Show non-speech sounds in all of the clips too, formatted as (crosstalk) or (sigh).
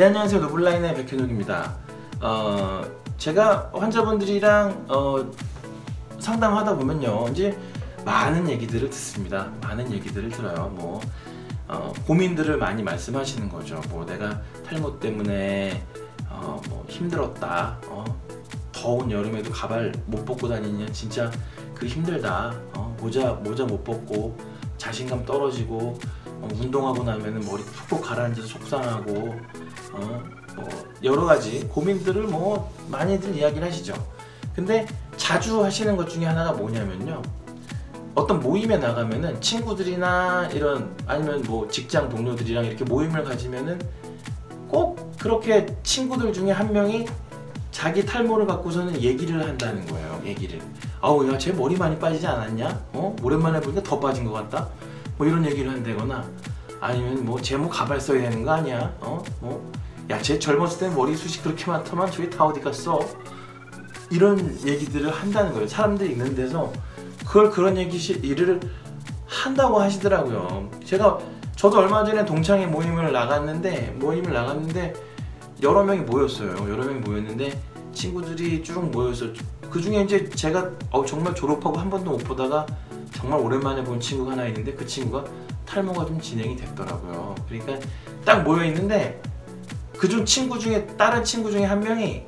네 안녕하세요 노블라인의 백현욱입니다. 어, 제가 환자분들이랑 어, 상담하다 보면요 이제 많은 얘기들을 듣습니다. 많은 얘기들을 들어요. 뭐 어, 고민들을 많이 말씀하시는 거죠. 뭐 내가 탈모 때문에 어, 뭐 힘들었다. 어, 더운 여름에도 가발 못 벗고 다니냐 진짜 그 힘들다. 어, 모자 모자 못 벗고 자신감 떨어지고 어, 운동하고 나면은 머리 푹푹 가라앉아서 속상하고 어, 뭐 여러 가지 고민들을 뭐 많이들 이야기를 하시죠. 근데 자주 하시는 것 중에 하나가 뭐냐면요. 어떤 모임에 나가면은 친구들이나 이런 아니면 뭐 직장 동료들이랑 이렇게 모임을 가지면은 꼭 그렇게 친구들 중에 한 명이 자기 탈모를 갖고서는 얘기를 한다는 거예요. 얘기를. 아우 야 쟤 머리 많이 빠지지 않았냐? 어? 오랜만에 보니까 더 빠진 것 같다. 뭐 이런 얘기를 한다거나 아니면 뭐쟤뭐 가발 써야 되는 거 아니야? 어? 뭐 야 쟤 젊었을 때 머리숱이 그렇게 많더만 저기 다 어디 갔어? 이런 얘기들을 한다는 거예요. 사람들이 있는 데서 그걸 그런 얘기 일을 한다고 하시더라고요. 제가 저도 얼마 전에 동창회 모임을 나갔는데 모임을 나갔는데 여러 명이 모였어요. 여러 명이 모였는데 친구들이 쭉 모여서 그 중에 이제 제가 어, 정말 졸업하고 한 번도 못 보다가 정말 오랜만에 본 친구가 하나 있는데 그 친구가 탈모가 좀 진행이 됐더라고요. 그러니까 딱 모여 있는데 그중 친구 중에 다른 친구 중에 한 명이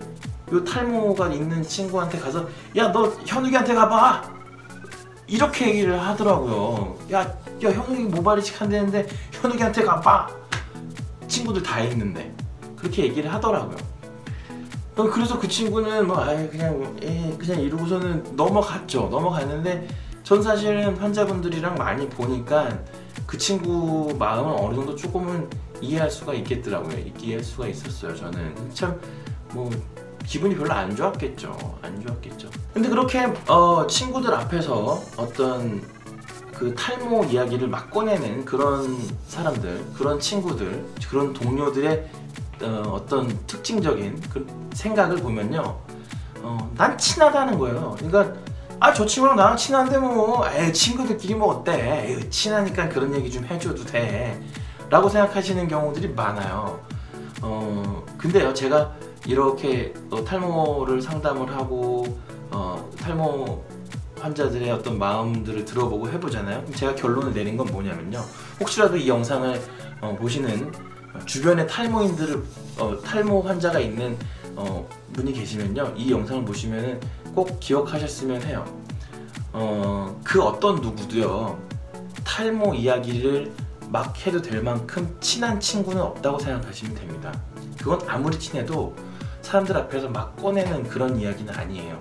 요 탈모가 있는 친구한테 가서 야 너 현욱이한테 가봐 이렇게 얘기를 하더라고요. 야, 야 현욱이 모발이 식 한다는데 현욱이한테 가봐 친구들 다 있는데 그렇게 얘기를 하더라고요. 어, 그래서 그 친구는 뭐 아예 그냥 에 그냥 이러고서는 넘어갔죠. 넘어갔는데 전 사실은 환자분들이랑 많이 보니까 그 친구 마음은 어느 정도 조금은 이해할 수가 있겠더라고요. 이해할 수가 있었어요. 저는 참 뭐 기분이 별로 안 좋았겠죠. 안 좋았겠죠. 근데 그렇게 어, 친구들 앞에서 어떤 그 탈모 이야기를 막 꺼내는 그런 사람들, 그런 친구들, 그런 동료들의 어, 떤 특징적인 그 생각을 보면요, 어, 난 친하다는 거예요. 그러니까 아 저 친구랑 나랑 친한데 뭐, 에 친구들끼리 뭐 어때? 에이, 친하니까 그런 얘기 좀 해줘도 돼. 라고 생각하시는 경우들이 많아요. 어, 근데요, 제가 이렇게 어, 탈모를 상담을 하고 어, 탈모 환자들의 어떤 마음들을 들어보고 해보잖아요. 제가 결론을 내린 건 뭐냐면요. 혹시라도 이 영상을 어, 보시는 주변에 탈모인들을 어, 탈모 환자가 있는 어, 분이 계시면요. 이 영상을 보시면 꼭 기억하셨으면 해요. 어, 그 어떤 누구도요. 탈모 이야기를 막 해도 될 만큼 친한 친구는 없다고 생각하시면 됩니다. 그건 아무리 친해도 사람들 앞에서 막 꺼내는 그런 이야기는 아니에요.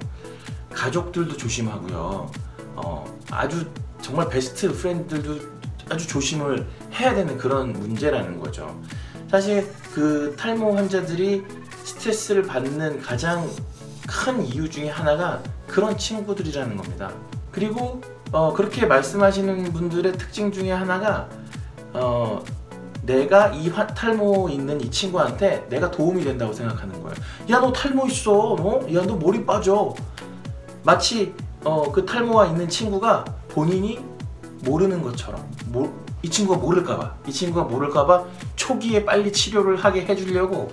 가족들도 조심하고요. 어, 아주 정말 베스트 프렌드들도 아주 조심을 해야 되는 그런 문제라는 거죠. 사실 그 탈모 환자들이 스트레스를 받는 가장 큰 이유 중에 하나가 그런 친구들이라는 겁니다. 그리고 어, 그렇게 말씀하시는 분들의 특징 중에 하나가 어, 내가 이 화, 탈모 있는 이 친구한테 내가 도움이 된다고 생각하는 거예요. 야 너 탈모 있어, 어? 야너 머리 빠져. 마치 어, 그 탈모가 있는 친구가 본인이 모르는 것처럼 모, 이 친구가 모를까봐 이 친구가 모를까봐 초기에 빨리 치료를 하게 해주려고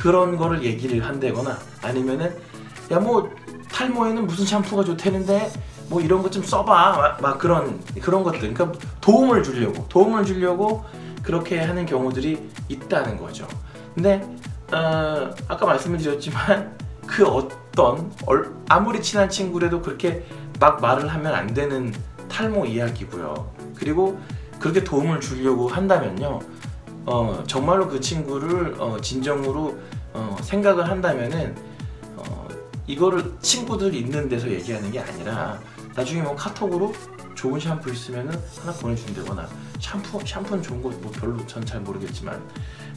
그런 거를 얘기를 한다거나 아니면은 야 뭐 탈모에는 무슨 샴푸가 좋다는데 뭐 이런 것 좀 써봐 막, 막 그런 그런 것들 그러니까 도움을 주려고 도움을 주려고 그렇게 하는 경우들이 있다는 거죠. 근데 어, 아까 말씀을 드렸지만 (laughs) 그 어떤 아무리 친한 친구라도 그렇게 막 말을 하면 안 되는 탈모 이야기고요. 그리고 그렇게 도움을 주려고 한다면요. 어, 정말로 그 친구를 어, 진정으로 어, 생각을 한다면은 어, 이거를 친구들 있는 데서 얘기하는 게 아니라 나중에 뭐 카톡으로 좋은 샴푸 있으면 하나 보내준다거나 샴푸 샴푸는 좋은 거 뭐 별로 전 잘 모르겠지만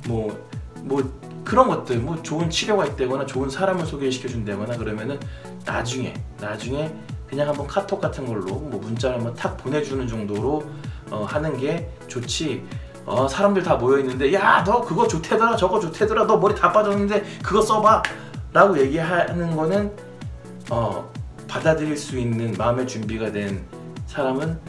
뭐뭐 뭐 그런 것들 뭐 좋은 치료가 있다거나 좋은 사람을 소개시켜 준다거나 그러면은 나중에 나중에 그냥 한번 카톡 같은 걸로 뭐 문자를 한번 탁 보내주는 정도로 어, 하는 게 좋지. 어, 사람들 다 모여 있는데 야 너 그거 좋대더라 저거 좋대더라 너 머리 다 빠졌는데 그거 써봐 라고 얘기하는 거는 어, 받아들일 수 있는 마음의 준비가 된 사람은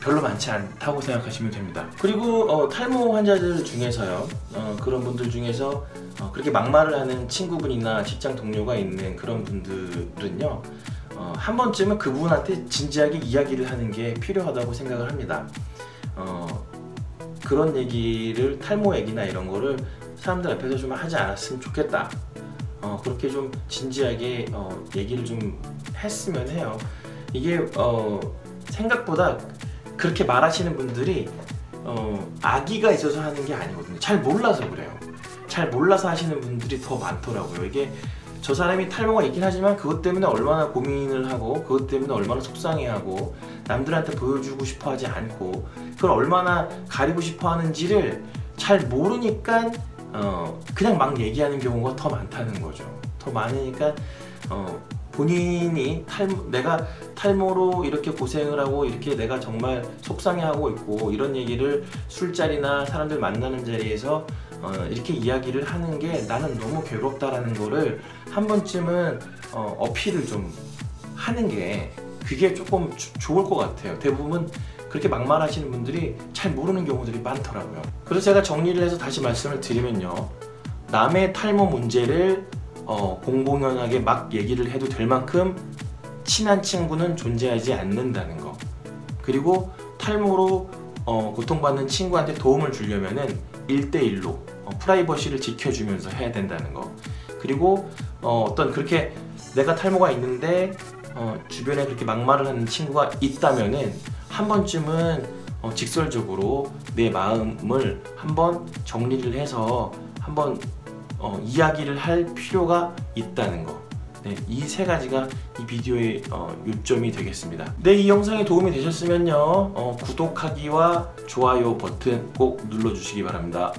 별로 많지 않다고 생각하시면 됩니다. 그리고 어, 탈모 환자들 중에서요, 어, 그런 분들 중에서 어, 그렇게 막말을 하는 친구분이나 직장 동료가 있는 그런 분들은요, 어, 한 번쯤은 그분한테 진지하게 이야기를 하는 게 필요하다고 생각을 합니다. 어, 그런 얘기를 탈모 얘기나 이런 거를 사람들 앞에서 좀 하지 않았으면 좋겠다. 어, 그렇게 좀 진지하게 어, 얘기를 좀 했으면 해요. 이게 어, 생각보다 그렇게 말하시는 분들이 어, 아기가 있어서 하는 게 아니거든요. 잘 몰라서 그래요. 잘 몰라서 하시는 분들이 더 많더라고요. 이게 저 사람이 탈모가 있긴 하지만 그것 때문에 얼마나 고민을 하고 그것 때문에 얼마나 속상해하고 남들한테 보여주고 싶어 하지 않고 그걸 얼마나 가리고 싶어 하는지를 잘 모르니까 어, 그냥 막 얘기하는 경우가 더 많다는 거죠. 더 많으니까 어, 본인이 탈모, 내가 탈모로 이렇게 고생을 하고 이렇게 내가 정말 속상해하고 있고 이런 얘기를 술자리나 사람들 만나는 자리에서 어, 이렇게 이야기를 하는 게 나는 너무 괴롭다라는 거를 한 번쯤은 어, 어필을 좀 하는 게 그게 조금 주- 좋을 것 같아요. 대부분 그렇게 막말하시는 분들이 잘 모르는 경우들이 많더라고요. 그래서 제가 정리를 해서 다시 말씀을 드리면요. 남의 탈모 문제를 어, 공공연하게 막 얘기를 해도 될 만큼 친한 친구는 존재하지 않는다는 거. 그리고 탈모로 어, 고통받는 친구한테 도움을 주려면은 1대1로 어, 프라이버시를 지켜주면서 해야 된다는 거. 그리고 어, 어떤 그렇게 내가 탈모가 있는데 어, 주변에 그렇게 막말을 하는 친구가 있다면은 한 번쯤은 어, 직설적으로 내 마음을 한번 정리를 해서 한번 어, 이야기를 할 필요가 있다는 거. 네, 이 세 가지가 이 비디오의 어, 요점이 되겠습니다. 네, 이 영상이 도움이 되셨으면요, 어, 구독하기와 좋아요 버튼 꼭 눌러주시기 바랍니다.